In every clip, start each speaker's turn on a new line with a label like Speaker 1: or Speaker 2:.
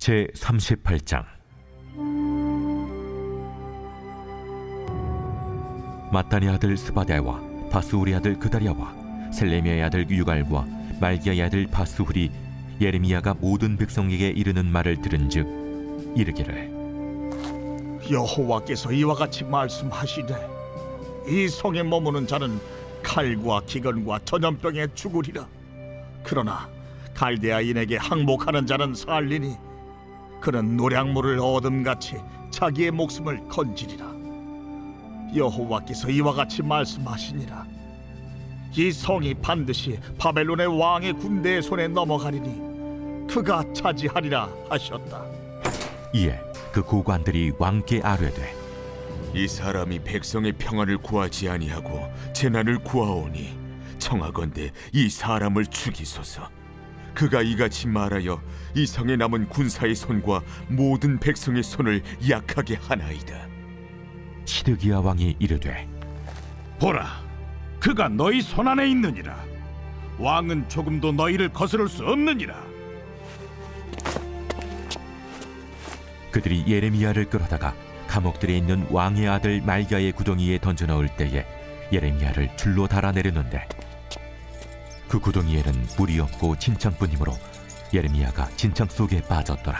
Speaker 1: 제 38장. 마따니 아들 스바데와 바스우리 아들 그다리아와 셀레미아의 아들 유갈과 말기야의 아들 바스후리 예레미야가 모든 백성에게 이르는 말을 들은즉 이르기를.
Speaker 2: 여호와께서 이와 같이 말씀하시되 이 성에 머무는 자는 칼과 기근과 전염병에 죽으리라. 그러나 갈대아인에게 항복하는 자는 살리니 그는 노량물을 얻음같이 자기의 목숨을 건지리라. 여호와께서 이와 같이 말씀하시니라. 이 성이 반드시 바벨론의 왕의 군대의 손에 넘어가리니 그가 차지하리라 하셨다.
Speaker 1: 이에 그 고관들이 왕께 아뢰되
Speaker 3: 이 사람이 백성의 평안을 구하지 아니하고 재난을 구하오니 청하건대 이 사람을 죽이소서. 그가 이같이 말하여 이 성에 남은 군사의 손과 모든 백성의 손을 약하게 하나이다.
Speaker 1: 시드기야 왕이 이르되
Speaker 4: 보라, 그가 너희 손 안에 있느니라. 왕은 조금도 너희를 거스를 수 없느니라.
Speaker 1: 그들이 예레미야를 끌어다가 감옥들에 있는 왕의 아들 말가의 구덩이에 던져 넣을 때에 예레미야를 줄로 달아 내렸는데 그 구덩이에는 물이 없고 진창뿐이므로 예레미야가 진창 속에 빠졌더라.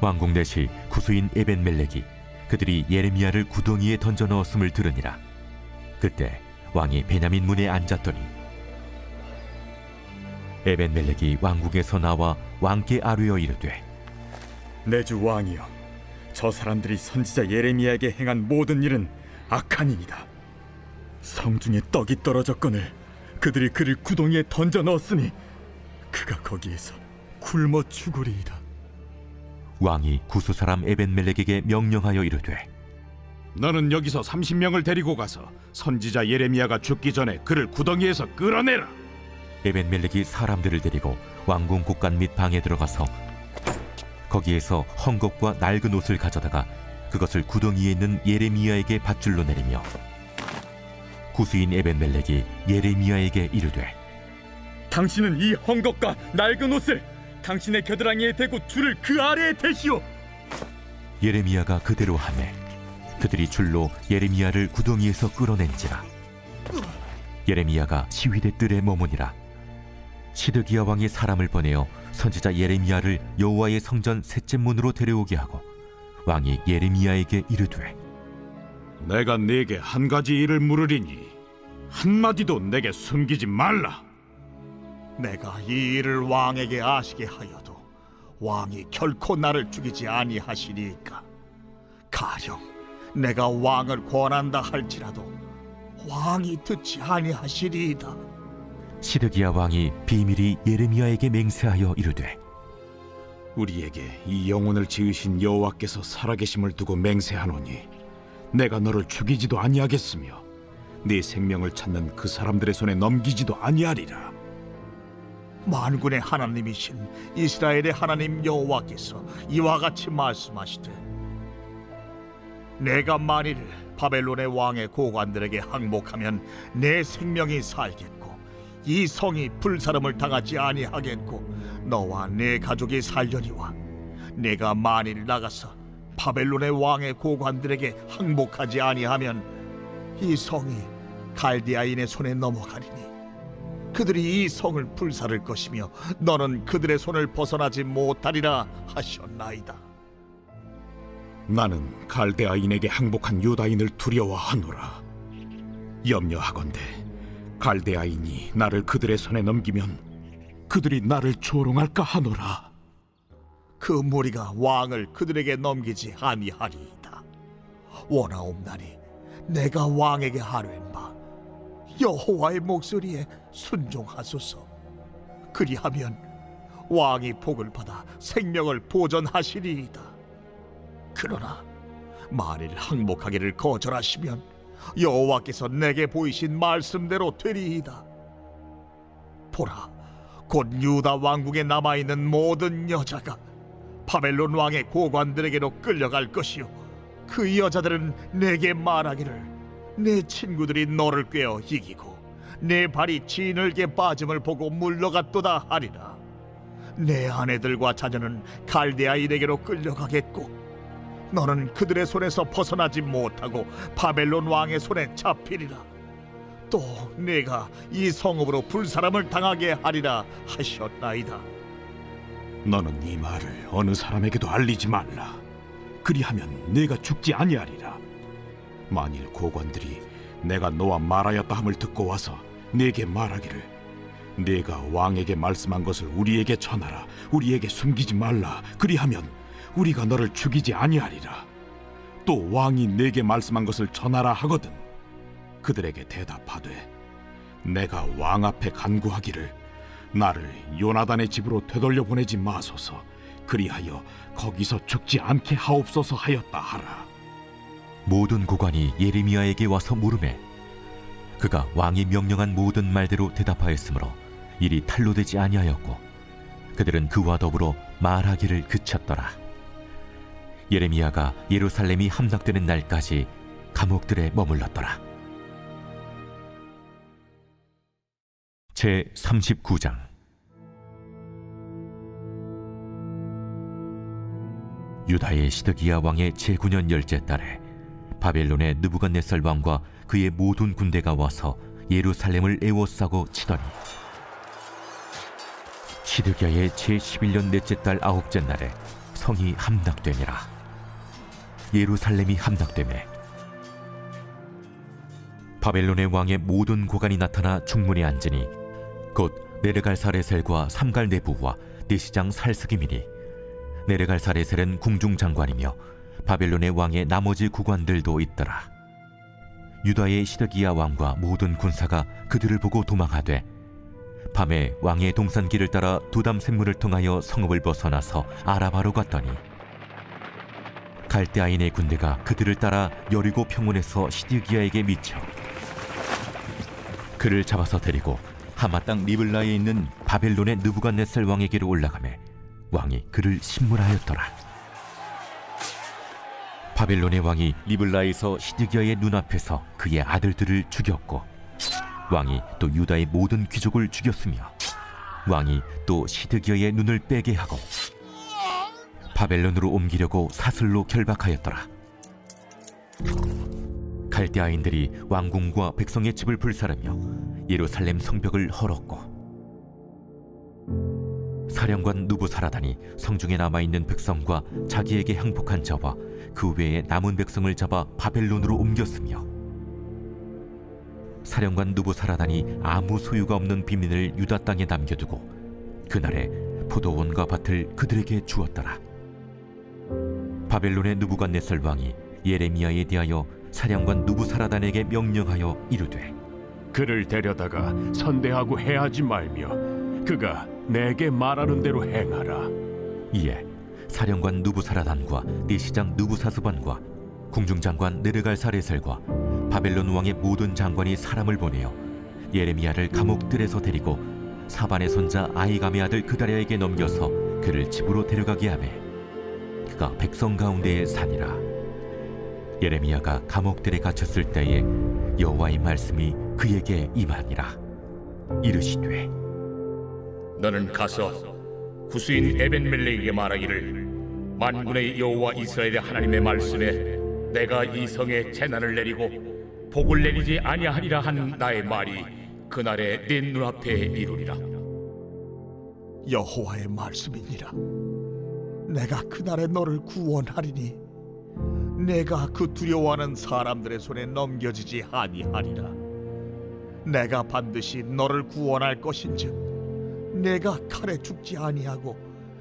Speaker 1: 왕궁 내시 구수인 에벤멜렉이 그들이 예레미야를 구덩이에 던져 넣었음을 들으니라. 그때 왕이 베냐민 문에 앉았더니 에벤멜렉이 왕궁에서 나와 왕께 아뢰어 이르되
Speaker 5: 내 주 왕이여 저 사람들이 선지자 예레미야에게 행한 모든 일은 악한이니이다 성중에 떡이 떨어졌거늘 그들이 그를 구덩이에 던져 넣었으니 그가 거기에서 굶어 죽으리이다
Speaker 1: 왕이 구수 사람 에벤멜렉에게 명령하여 이르되
Speaker 4: 너는 여기서 30명을 데리고 가서 선지자 예레미야가 죽기 전에 그를 구덩이에서 끌어내라.
Speaker 1: 에벤멜렉이 사람들을 데리고 왕궁 곳간 및 방에 들어가서 거기에서 헝겊과 낡은 옷을 가져다가 그것을 구덩이에 있는 예레미야에게 밧줄로 내리며 구수인 에벤멜렉이 예레미야에게 이르되
Speaker 5: 당신은 이 헝겊과 낡은 옷을 당신의 겨드랑이에 대고 줄을 그 아래에 대시오.
Speaker 1: 예레미야가 그대로 하매 그들이 줄로 예레미야를 구덩이에서 끌어낸지라. 예레미야가 시위대 뜰에 머무니라. 시드기야 왕이 사람을 보내어 선지자 예레미야를 여호와의 성전 셋째 문으로 데려오게 하고 왕이 예레미야에게 이르되
Speaker 4: 내가 네게 한 가지 일을 물으리니 한 마디도 내게 숨기지 말라.
Speaker 2: 내가 이 일을 왕에게 아시게 하여도 왕이 결코 나를 죽이지 아니하시리이까 가령 내가 왕을 권한다 할지라도 왕이 듣지 아니하시리이다
Speaker 1: 시드기야 왕이 비밀이 예레미야에게 맹세하여 이르되
Speaker 4: 우리에게 이 영혼을 지으신 여호와께서 살아계심을 두고 맹세하노니 내가 너를 죽이지도 아니하겠으며 네 생명을 찾는 그 사람들의 손에 넘기지도 아니하리라.
Speaker 2: 만군의 하나님이신 이스라엘의 하나님 여호와께서 이와 같이 말씀하시되 내가 만일 바벨론의 왕의 고관들에게 항복하면 내 생명이 살겠고 이 성이 불사름을 당하지 아니하겠고 너와 내 가족이 살려니와 내가 만일 나가서 바벨론의 왕의 고관들에게 항복하지 아니하면 이 성이 갈디아인의 손에 넘어가리니 그들이 이 성을 불사를 것이며 너는 그들의 손을 벗어나지 못하리라 하셨나이다.
Speaker 4: 나는 갈대아인에게 항복한 유다인을 두려워하노라. 염려하건대 갈대아인이 나를 그들의 손에 넘기면 그들이 나를 조롱할까 하노라.
Speaker 2: 그 무리가 왕을 그들에게 넘기지 아니하리이다. 원하옵나니 내가 왕에게 하랜 바 여호와의 목소리에 순종하소서. 그리하면 왕이 복을 받아 생명을 보전하시리이다. 그러나 만일 항복하기를 거절하시면 여호와께서 내게 보이신 말씀대로 되리이다. 보라, 곧 유다 왕국에 남아 있는 모든 여자가 바벨론 왕의 고관들에게로 끌려갈 것이요. 그 여자들은 내게 말하기를 내 친구들이 너를 꿰어 이기고 내 발이 진흙에 빠짐을 보고 물러갔도다 하리라. 내 아내들과 자녀는 갈대아인에게로 끌려가겠고 너는 그들의 손에서 벗어나지 못하고 바벨론 왕의 손에 잡히리라. 또 내가 이 성읍으로 불사람을 당하게 하리라 하셨나이다
Speaker 4: 너는 이 말을 어느 사람에게도 알리지 말라. 그리하면 내가 죽지 아니하리라. 만일 고관들이 내가 너와 말하였다 함을 듣고 와서 내게 말하기를 내가 왕에게 말씀한 것을 우리에게 전하라. 우리에게 숨기지 말라. 그리하면 우리가 너를 죽이지 아니하리라. 또 왕이 내게 말씀한 것을 전하라 하거든. 그들에게 대답하되 내가 왕 앞에 간구하기를 나를 요나단의 집으로 되돌려 보내지 마소서. 그리하여 거기서 죽지 않게 하옵소서 하였다 하라.
Speaker 1: 모든 고관이 예레미야에게 와서 물음에 그가 왕이 명령한 모든 말대로 대답하였으므로 일이 탄로되지 아니하였고 그들은 그와 더불어 말하기를 그쳤더라. 예레미야가 예루살렘이 함락되는 날까지 감옥들에 머물렀더라 제 39장. 유다의 시드기야 왕의 제9년 열째 달에 바벨론의 느부갓네살 왕과 그의 모든 군대가 와서 예루살렘을 에워싸고 치더니 시드기야의 제11년 넷째 달 아홉째 날에 성이 함락되니라. 예루살렘이 함락되매 바벨론의 왕의 모든 고관이 나타나 중문에 앉으니 곧 네르갈사레셀과 삼갈네부와 내시장 살스기미니 네르갈사레셀은 궁중장관이며 바벨론의 왕의 나머지 구관들도 있더라. 유다의 시드기야 왕과 모든 군사가 그들을 보고 도망하되 밤에 왕의 동산길을 따라 두담 샘물을 통하여 성읍을 벗어나서 아라바로 갔더니 갈대아인의 군대가 그들을 따라 여리고 평원에서 시드기야에게 미쳐 그를 잡아서 데리고 하마 땅 리블라에 있는 바벨론의 느부갓네살 왕에게로 올라가매 왕이 그를 신문하였더라. 바벨론의 왕이 리블라에서 시드기야의 눈앞에서 그의 아들들을 죽였고 왕이 또 유다의 모든 귀족을 죽였으며 왕이 또 시드기야의 눈을 빼게 하고 바벨론으로 옮기려고 사슬로 결박하였더라. 갈대아인들이 왕궁과 백성의 집을 불사르며 예루살렘 성벽을 헐었고 사령관 누부사라단이 성중에 남아 있는 백성과 자기에게 항복한 자와 그 외에 남은 백성을 잡아 바벨론으로 옮겼으며 사령관 누부사라단이 아무 소유가 없는 비민을 유다 땅에 남겨두고 그날에 포도원과 밭을 그들에게 주었더라. 바벨론의 누부갓네살 왕이 예레미야에 대하여 사령관 누부사라단에게 명령하여 이르되
Speaker 6: 그를 데려다가 선대하고 해하지 말며 그가 내게 말하는 대로 행하라.
Speaker 1: 이에 사령관 누부사라단과 내시장 누부사스반과 궁중장관 느르갈사레셀과 바벨론 왕의 모든 장관이 사람을 보내어 예레미야를 감옥들에서 데리고 사반의 손자 아이감의 아들 그다랴에게 넘겨서 그를 집으로 데려가게 하매 그가 백성 가운데에 사니라 예레미야가 감옥들에 갇혔을 때에 여호와의 말씀이 그에게 임하니라. 이르시되
Speaker 7: 너는 가서 구수인 에벤멜레에게 말하기를 만군의 여호와 이스라엘의 하나님의 말씀에 내가 이 성에 재난을 내리고 복을 내리지 아니하리라 한 나의 말이 그날에 네 눈앞에 이루리라.
Speaker 2: 여호와의 말씀이니라. 내가 그날에 너를 구원하리니 내가 그 두려워하는 사람들의 손에 넘겨지지 아니하리라 내가 반드시 너를 구원할 것인즉 내가 칼에 죽지 아니하고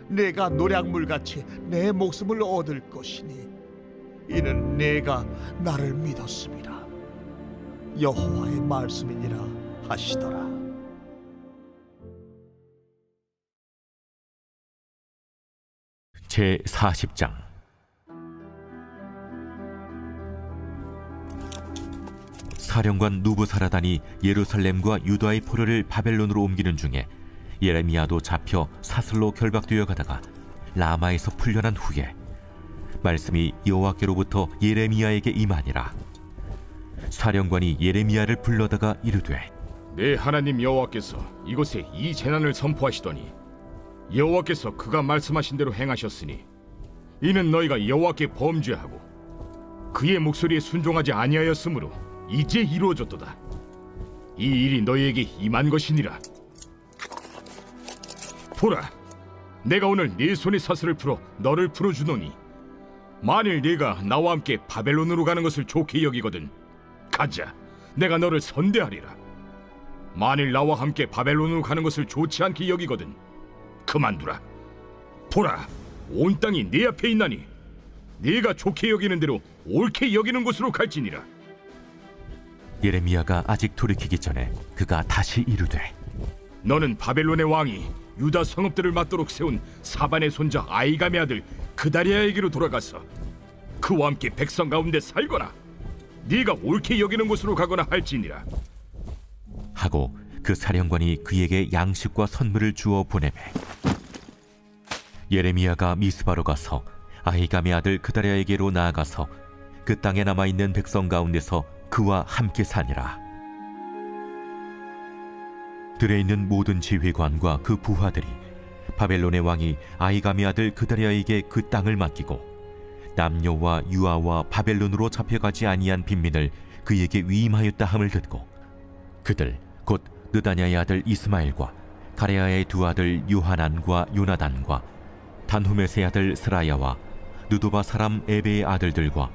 Speaker 2: 내가 노량물 같이 내 목숨을 얻을 것이니 이는 내가 나를 믿었습니다. 여호와의 말씀이니라 하시더라.
Speaker 1: 제 40장 사령관 누부사라단이 예루살렘과 유다의 포로를 바벨론으로 옮기는 중에 예레미야도 잡혀 사슬로 결박되어 가다가 라마에서 풀려난 후에 말씀이 여호와께로부터 예레미야에게 임하니라. 사령관이 예레미야를 불러다가 이르되
Speaker 6: 내 하나님 여호와께서 이곳에 이 재난을 선포하시더니 여호와께서 그가 말씀하신 대로 행하셨으니 이는 너희가 여호와께 범죄하고 그의 목소리에 순종하지 아니하였으므로 이제 이루어졌도다. 이 일이 너희에게 임한 것이니라. 보라, 내가 오늘 네 손의 사슬을 풀어 너를 풀어주노니 만일 네가 나와 함께 바벨론으로 가는 것을 좋게 여기거든 가자, 내가 너를 선대하리라. 만일 나와 함께 바벨론으로 가는 것을 좋지 않게 여기거든 그만두라. 보라, 온 땅이 네 앞에 있나니 네가 좋게 여기는 대로 옳게 여기는 곳으로 갈지니라.
Speaker 1: 예레미야가 아직 돌이키기 전에 그가 다시 이르되
Speaker 6: 너는 바벨론의 왕이 유다 성읍들을 맞도록 세운 사반의 손자 아이감의 아들 그다리아에게로 돌아가서 그와 함께 백성 가운데 살거나 네가 옳게 여기는 곳으로 가거나 할지니라.
Speaker 1: 하고 그 사령관이 그에게 양식과 선물을 주어 보내매 예레미야가 미스바로 가서 아히감의 아들 그다리아에게로 나아가서 그 땅에 남아 있는 백성 가운데서 그와 함께 사니라. 들에 있는 모든 지휘관과 그 부하들이 바벨론의 왕이 아히감의 아들 그다리아에게 그 땅을 맡기고 남녀와 유아와 바벨론으로 잡혀가지 아니한 빈민을 그에게 위임하였다 함을 듣고 그들 곧 느다냐의 아들 이스마엘과 가레아의 두 아들 요하난과 요나단과 단후메스의 아들 스라야와 누도바 사람 에베의 아들들과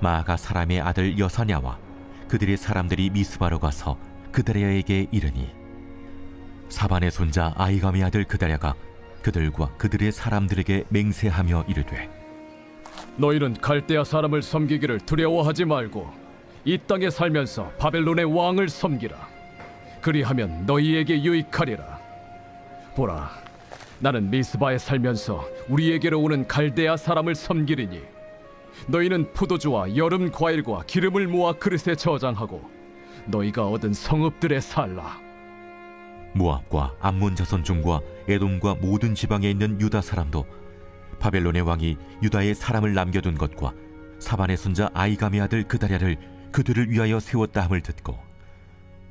Speaker 1: 마아가 사람의 아들 여사냐와 그들의 사람들이 미스바로 가서 그다리아에게 이르니 사반의 손자 아이감의 아들 그다랴가 그들과 그들의 사람들에게 맹세하며 이르되
Speaker 8: 너희는 갈대아 사람을 섬기기를 두려워하지 말고 이 땅에 살면서 바벨론의 왕을 섬기라. 그리하면 너희에게 유익하리라. 보라, 나는 미스바에 살면서 우리에게로 오는 갈대아 사람을 섬기리니 너희는 포도주와 여름 과일과 기름을 모아 그릇에 저장하고 너희가 얻은 성읍들에 살라.
Speaker 1: 모압과 암몬 자손 중과 에돔과 모든 지방에 있는 유다 사람도 바벨론의 왕이 유다에 사람을 남겨둔 것과 사반의 손자 아이감의 아들 그다랴를 그들을 위하여 세웠다 함을 듣고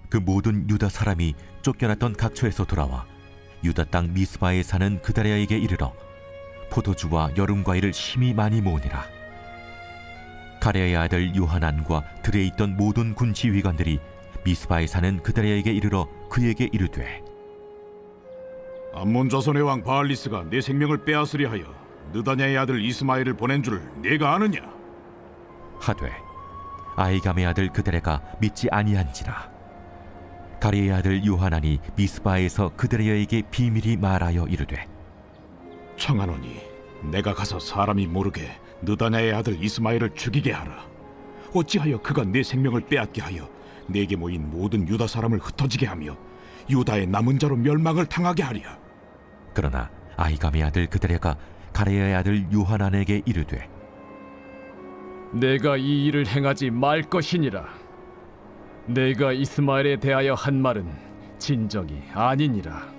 Speaker 1: 그 모든 유다 사람이 쫓겨났던 각처에서 돌아와 유다 땅 미스바에 사는 그다랴에게 이르러 포도주와 여름 과일을 심히 많이 모으니라 가레아의 아들 요하난과 들에 있던 모든 군 지휘관들이 미스바에 사는 그다랴에게 이르러 그에게 이르되
Speaker 4: 암몬 자손의 왕 바알리스가 내 생명을 빼앗으려 하여 느다냐의 아들 이스마엘을 보낸 줄을 네가 아느냐?
Speaker 1: 하되 아이감의 아들 그들에가 믿지 아니한지라 가리의 아들 요하난이 미스바에서 그들에게 비밀이 말하여 이르되
Speaker 4: 청하노니 내가 가서 사람이 모르게 느다냐의 아들 이스마엘을 죽이게 하라. 어찌하여 그가 내 생명을 빼앗게 하여 내게 모인 모든 유다 사람을 흩어지게 하며 유다의 남은 자로 멸망을 당하게 하랴.
Speaker 1: 그러나 아이감의 아들 그들에가 가레의 아들 요하난에게 이르되
Speaker 8: 내가 이 일을 행하지 말 것이니라. 내가 이스마엘에 대하여 한 말은 진정이 아니니라.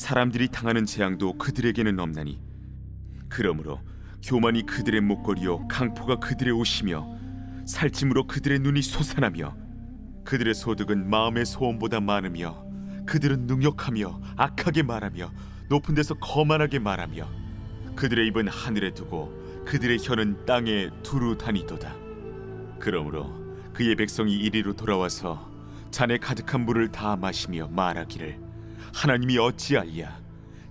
Speaker 3: 사람들이 당하는 재앙도 그들에게는 없나니. 그러므로 교만이 그들의 목걸이요 강포가 그들의 옷이며 살찜으로 그들의 눈이 솟아나며 그들의 소득은 마음의 소원보다 많으며 그들은 능욕하며 악하게 말하며 높은 데서 거만하게 말하며 그들의 입은 하늘에 두고 그들의 혀는 땅에 두루 다니도다. 그러므로 그의 백성이 이리로 돌아와서 잔에 가득한 물을 다 마시며 말하기를 하나님이 어찌하리야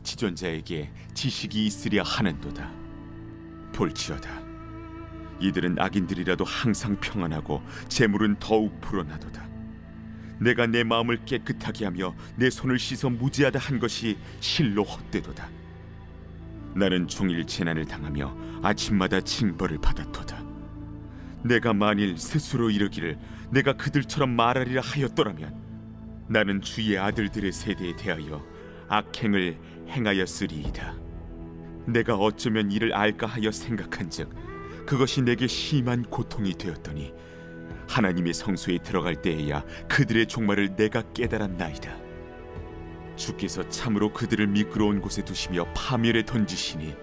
Speaker 3: 지존자에게 지식이 있으랴 하는도다 볼지어다 이들은 악인들이라도 항상 평안하고 재물은 더욱 불어나도다. 내가 내 마음을 깨끗하게 하며 내 손을 씻어 무지하다 한 것이 실로 헛되도다. 나는 종일 재난을 당하며 아침마다 징벌을 받았도다. 내가 만일 스스로 이르기를 내가 그들처럼 말하리라 하였더라면 나는 주의 아들들의 세대에 대하여 악행을 행하였으리이다. 내가 어쩌면 이를 알까 하여 생각한즉 그것이 내게 심한 고통이 되었더니 하나님의 성소에 들어갈 때에야 그들의 종말을 내가 깨달았나이다. 주께서 참으로 그들을 미끄러운 곳에 두시며 파멸에 던지시니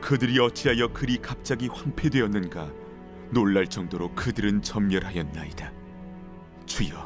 Speaker 3: 그들이 어찌하여 그리 갑자기 황폐되었는가 놀랄 정도로 그들은 점멸하였나이다. 주여,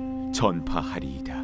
Speaker 3: 전파하리이다.